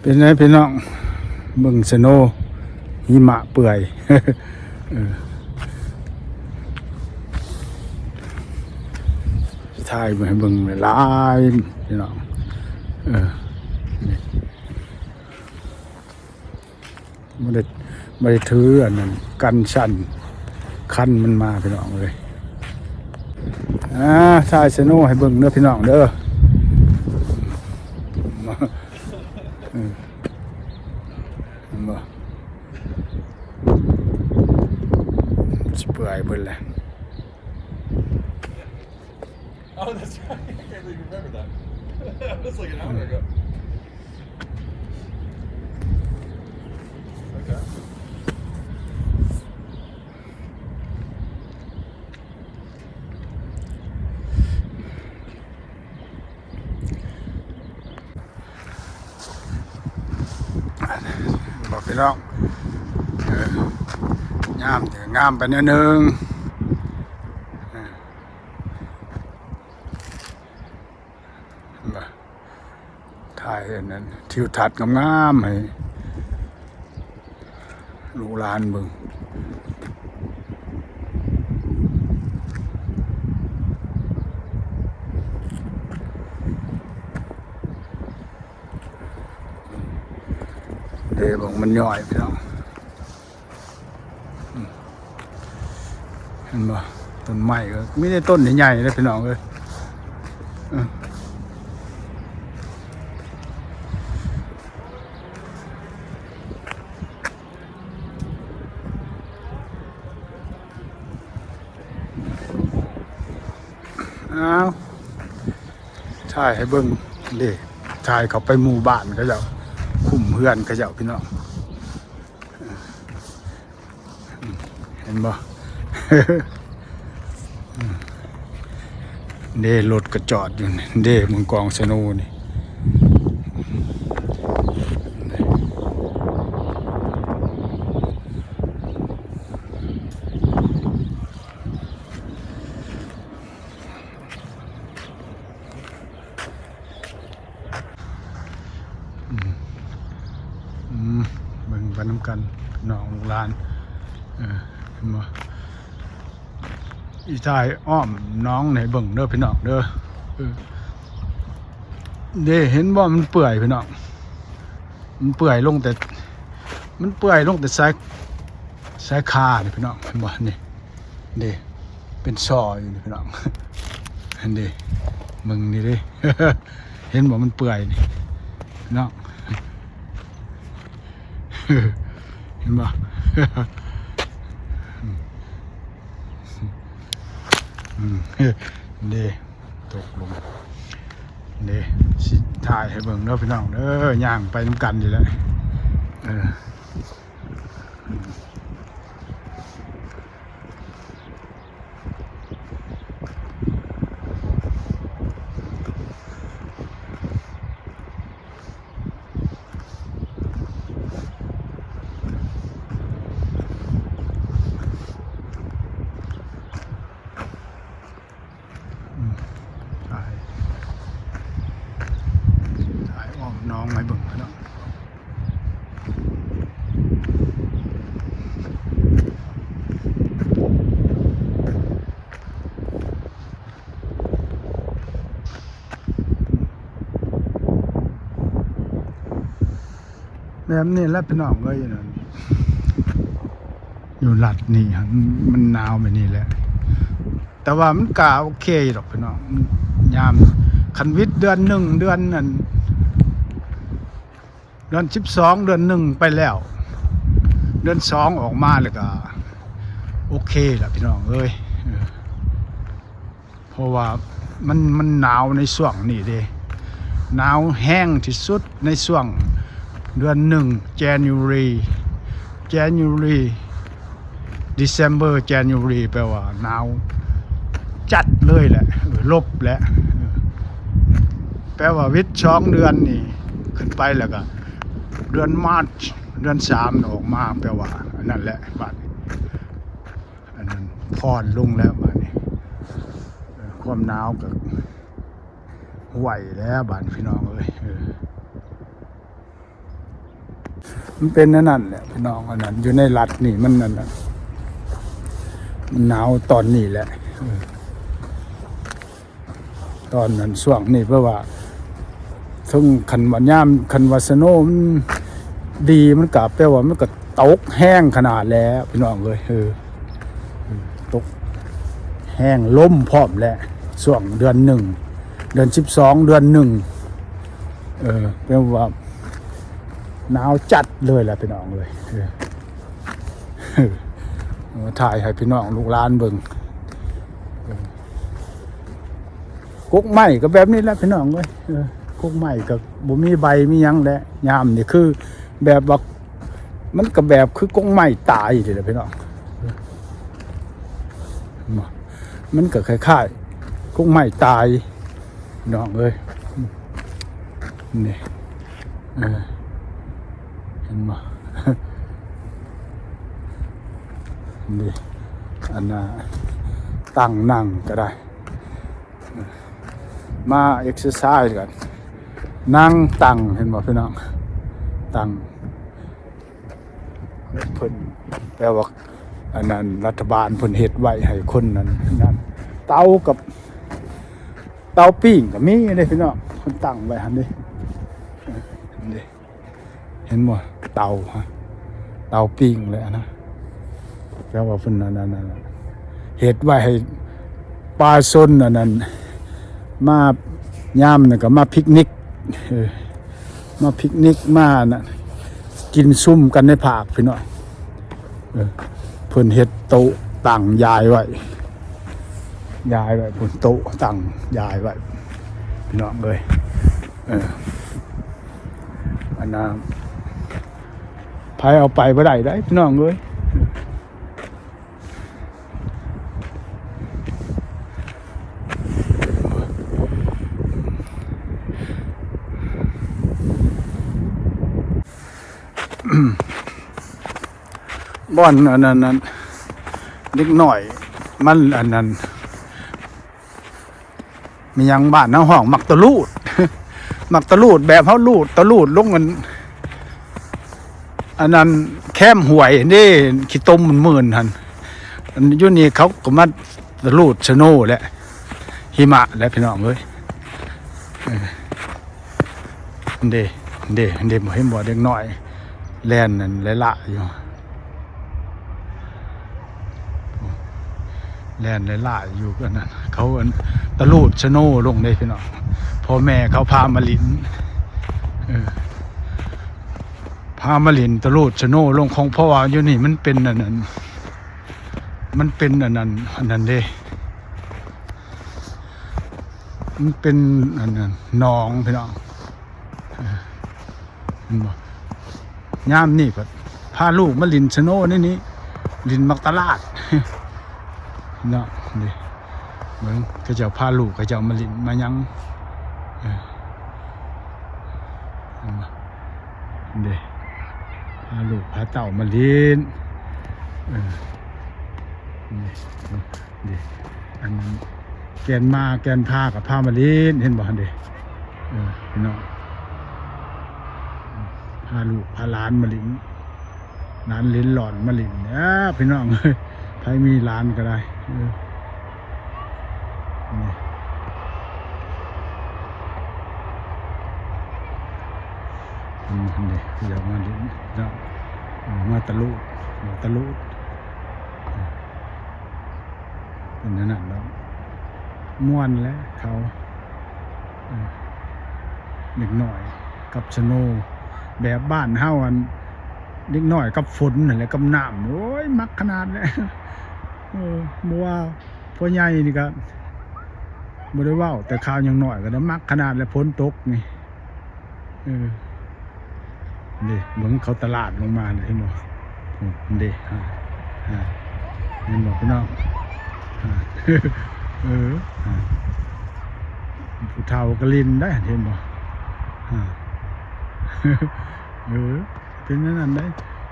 เป็นไงพี่น้องเบิ่งสโนหิมะเปื่อยเออถ่ายมาให้เบิ่งหลายพี่น้องเออไม่ได้ไม่ได้ถืออันนั้นกันสั่นคันมันมาพี่น้องเลยอ่าถ่ายสโนว์ให้เบิ่งเด้อพี่น้องเด้อ เห็นบ่สิเปื่อยเบิ่นแหละ Oh, that's right. I can't believe you remember that. that was like an hour ago. Okay. บอกพี่น้องงามเถอะงามไปนิดนึงถ่ายอันนั้นทิวทัศน์งามๆให้ลูกหลานมึง เดบอกมันย่อยพี่น้องเห็นบ่ต้นไม้ก็ไม่ได้ต้นใหญ่ๆเลยพี่น้องเลยเอออ้าวถ่ายให้เบิ่งเด้ถ่ายเขาไปหมู่บ้านเขาเจ้าคุม เพื่อนเขาเจ้าพี่น้องเห็นบ่เด้รถก็จอดอยู่เด้มึงกองสนูนี่อืมเบิ่ง ไปน้ำกันน้องลูกหลานเออเห็นบ่อีชายอ้อมน้องในเบิ่งเด้อพี่น้องเด้อเด้เห็นว่ามันเปื่อยพี่น้องมันเปื่อยลงแต่ มันเปื่อยลงแต่สายสายคาเนี่พี่น้องเห็นบ่นี่เด้เป็นซออยู่นี่พี่น้องเห็นเด้มึงนี่เด้เห็นบ่มันเปื่อยนี่พี่น้อง เห็นบ่อืมเด้ตกลงเด้สิถ่ายให้เบิ่งเด้อพี่น้องเด้อย่างไปน้ำกันอยู่แล้วเออถ่ายถ่ายอ้อมน้องให้เบิ่งพี่น้อง แบบนี้แล้วพี่น้องก็อยู่นั่นอยู่หลัดนี่ฮะมันหนาวแบบนี้แหละแต่ว่ามันกาโอเคอยู่ดอกพี่น้องยามคันวิทย์เดือนหนึ่งเดือนนั่นเดือนสิบสองเดือนหนึ่งไปแล้ว เดือนสองออกมาเลยก็ โอเคแหละพี่น้องเอ้ยเออเพราะว่ามันมันหนาวในช่วงนี้เด้หนาวแห้งที่สุดในช่วง เดือนหนึ่ง January January December January แปลว่าหนาวจัดเลยแหละเออลบแหละเออแปลว่าวิทย์ช่องเดือนนี่ขึ้นไปแล้วก็เดือนมาร์ชเดือนสามออกมาแปลว่าอันนั่นแหละบัดอันนั้นพรลงแล้วบัดนี้ความหนาวกับไหวแล้วบัดพี่น้องเอ้ยเออ มันเป็นนั่นนั่นแหละพี่น้องอันนั้น อยู่ในรัฐนี่มันนั่นมันหนาวตอนนี้แหละตอนนั้นช่วงนี้เพราะว่าทึงคันวันยามคันวาสโนมันดีมันกลับแปลว่ามันก็ตกแห้งขนาดแล้วพี่น้องเลยเออเออตกแห้งล้มพร้อมแล้วช่วงเดือนหนึ่งเดือนสิบสองเดือนหนึ่งเออแปลว่า หนาวจัดเลยแหละพี่น้องเลยเออเออเอาถ่ายให้พี่น้องลูกหลานเบิ่งกุ๊กไม้ก็แบบนี้แหละพี่น้องเลยกุ๊กไม้ก็บ่มีใบมียังแหละยามนี่คือ แบบว่ามันก็แบบคือกุ๊กไม้ตายเลยแหละพี่น้องมันก็คล้ายๆกุ๊กไม้ตายพี่น้องเอ้ยนี่เออ เห็นบ่นี่อันน่ะตั้งนั่งก็ได้ มาเอ็กซ์ไซส์กัน นั่งตั้งเห็นบ่พี่น้อง ตั้งเพิ่นแปลว่าอันนั้นรัฐบาลเพิ่นเฮ็ดไว้ให้คนนั้นนั้นเตากับเตาปิ้งก็มีเด้พี่น้องเพิ่นตั้งไว้หั่นเด้นนี้ เห็นบ่เตาฮะเตาปิ้งเลยนะแปลว่าเพิ่นนั่นนั่นเฮ็ดไว้ให้ปลาส้นอันนั้นมายามนี่ก็มาปิกนิกมาปิกนิกมาน่ะกินซุ่มกันในภาคพี่น้องเออเพิ่นเฮ็ดโต๊ะตั้งยายไว้ยายไว้เพิ่นโต๊ะตั้งยายไว้พี่น้องเอ้ยเอออันนั้น ไผเอาไปบ่ได้ได้พี่น้องเอ้ยบ่อนอันนั้นนั้นเล็กหน่อย มันอันนั้นมียังบ้านน้าห้อง มักตะลูด มักตะลูดแบบเฮาลูดตะลูดลงกัน อันนั้นแคมหวยนี่ขี้ต้มมันหมื่นหันอันยุนี่เขาก็มาลูดชโน่แหละหิมะและพี่น้องเอ้ยเอออันเดเดเดบ่เห็นบ่เด็กน้อยแล่นนั่นไหละอยู่แล่นไหลละอยู่กันนั่นเขาตะลูดชโน่ลงได้พี่น้องพ่อแม่เขาพามาลินเออ พามาเลินตะโลดชโนลงของพราะว่าอยู่นี่มันเป็นอันนั้น มันเป็นอันนั้นอันนั้นเด้มันเป็นอันนั้นหนองพี่น้องเออเห็นบ่ามนี่ก็พาลูกมาลินชโนนี่นี่ลินมักตลาดเนาะนี่เหมือนเขาเจ้าพาลูกเขาเจ้ามาลินมายังเด้าลูกพาเต่ามาเลี้ยงนี่อันนั้นแกนมาแกนพากับพามาเลี้ยงเห็นบ่ฮันเด้เออพี่น้องพาลูกพาหลานมาลินหลานลินหลอนมาลินเนี่ยพี่น้องเอ้ยใครมีหลานก็ได้เออนี่ อันเด้อยากมาเลินเนาะเออมาตะลุมาตะลุเป็นนั่นนะแล้วม่วนแล้วเขาเด็กหน่อยกับชโนแบบบ้านเฮาอันเด็กหน่อยกับฝนนั่นแหละกับน้ำโอ้ยมักขนาดเลยเออบ่ว่าพ่อใหญ่นี่ก็บ่ได้ว้าแต่ข่าวยังหน่อยก็ได้มักขนาดแล้วฝนตกนี่เออ นี่เหมือนเขาตลาดลงมาเลยเห็นบ่อืมนี่ฮะฮะเห็นบ่พี่น้องเออผู้เฒ่าก็ลินได้เห็นบ่เออเป็นนั่นนั่นได้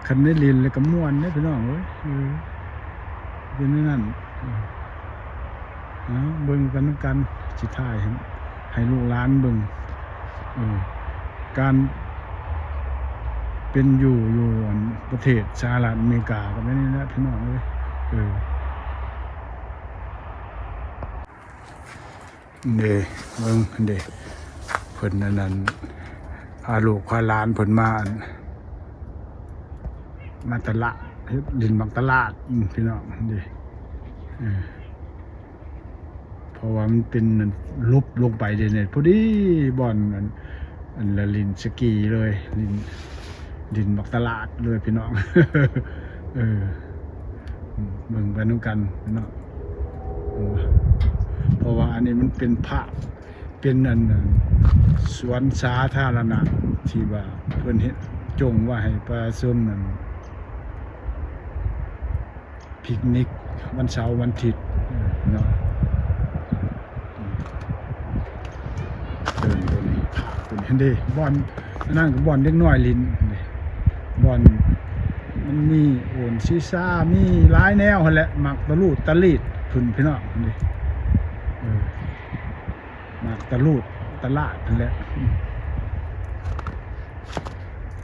คันได้ลินแล้วก็ม่วนได้พี่น้องเอ้ยเออเป็นนั่นนั่นเออเอาเบิ่งกันนำกันสิถ่ายให้ให้ลูกหลานเบิ่งเออการ เป็นอยู่อยู่อันประเทศสหรัฐอเมริกาก็ไม่นี่นะพี่น้องเลยเออเดเบิ่งเด้เพิ่นนั่นนั่นพาลูกพาหลานเพิ่นมาอันมาตลาดดินบางตลาดพี่น้องเดเออเพราะว่ามันเป็นนั่นลุบลงไปเดเนี่ยพอดีบ่อนอันอันละลินสกีเลยลิน ดินบอกตลาดเลยพี่น้อง เออมเบิ่งไปน้ำกันพี่น้องเพราะว่าอันนี้มันเป็นภาพเป็นอันนั้นสวนสาธารณะที่ว่าเพิ่นเฮ็ดจงว่าให้ประชาชนนั้นพิกนิกวันเสาร์วันอาทิตย์เน้องอืมเดินตัวนี้ภาตัวนี้เด้บอลอันนั่นก็บอลเล็กน้อยลิน บอลมันมีโอนซีซ่ามีหลายแนวหันแหละมักตะลูดตะลีดพุ่นพี่น้องนี่มักตะลูดตะลาดนั่นแหละ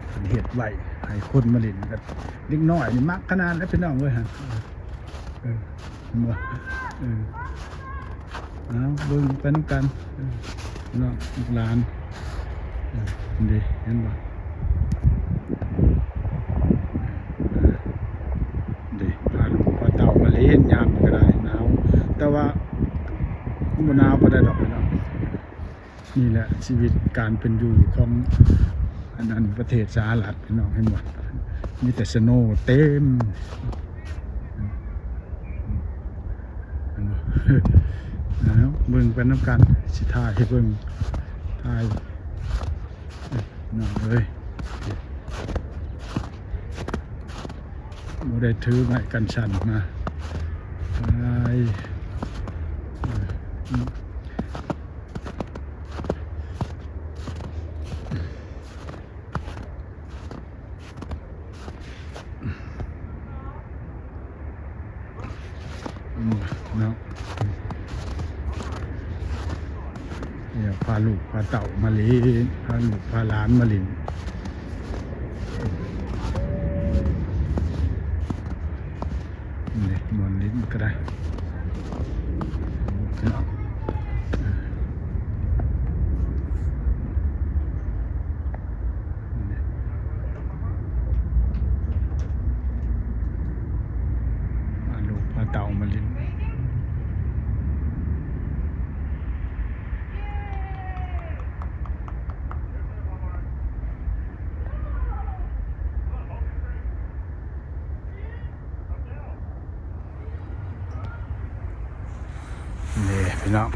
เพิ่นเฮ็ดไหวให้คนมาเล่นกันเล็กน้อยนี่มักขนาดแล้วพี่น้องเว้ยฮะเออเห็นบ่เออเอาเบิ่งไปนำกันน้องลูกหลานเออนี่เห็นบ่ เด็กพาลูกพาเต่ามาเล่นยามก็ได้หนาวแต่ว่าบ่หนาวบ่ได้ดอกพี่น้องนี่แหละ ชีวิตการเป็นอยู่ของอันนั้นประเทศสหรัฐพี่น้องเห็นหมดมีแต่สโนเต็มนบ่เอาเบิ่งไปน้ำกันสิถ่ายให้เบิ่งถ่ายน้องเอ้ยบ่ได้ถือไม้กันชันมาไปเอออืมอืม เนาะเนี่ยพาลูกพาเต่ามาเลินพาลูกพาหลานมาเลินนี่บนลิ้นก็ได้นี่มาลูกพาเต่ามาลิ้นนี่พี่น้อง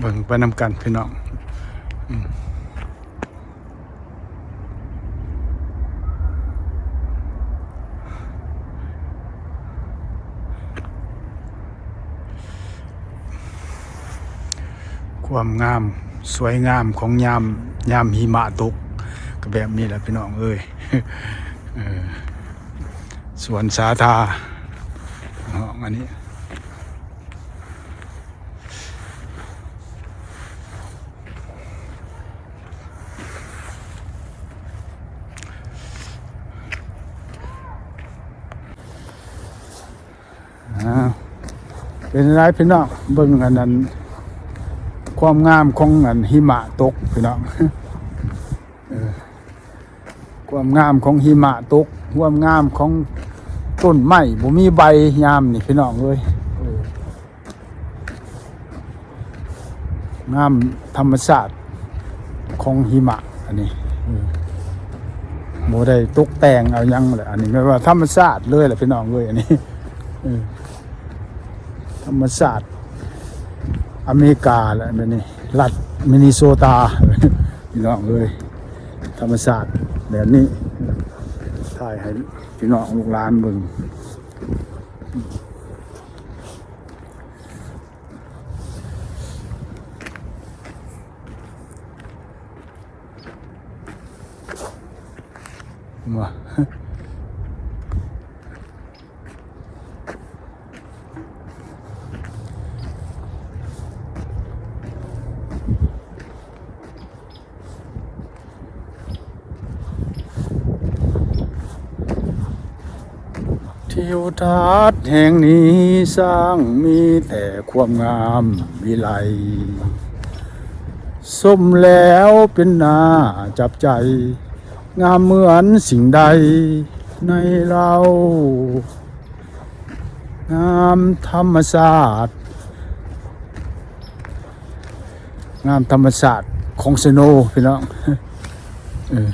เบิ่งไปนำกันพี่น้องความงามสวยงามของยามยามหิมะตกก็แบบนี้แหละพี่น้องเอ้ยสวนสาธาอันนี้ อ้าว เป็นไรพี่น้องเบิ่งอันนั้น ความงามของอันหิมะตกพี่น้องความงามของหิมะตก ความงามของต้นไม้บ่มีใบยามนี่พี่น้องเอ้ยงามธรรมชาติของหิมะ อันนี้เออบ่ได้ตกแต่งเอายังเลยอันนี้ไม่ว่าธรรมชาติเลยแหละพี่น้องเอ้ยอันนี้ออ ธรรมศาสตร์อเมริกาแหละแบบนี้รัฐมินนิโซตาพี่น้องเลยธรรมศาสตร์แบบนี้ถ่ายให้พี่น้องลูกหลานเบิ่งว่า ทิวทัศน์แห่งนี้สร้างมีแต่ความงามวิไลสมแล้วเป็นนาจับใจ งามเหมือนสิ่งใดในเรา งามธรรมศาสตร์ งามธรรมศาสตร์ของสโนพี่น้องเออ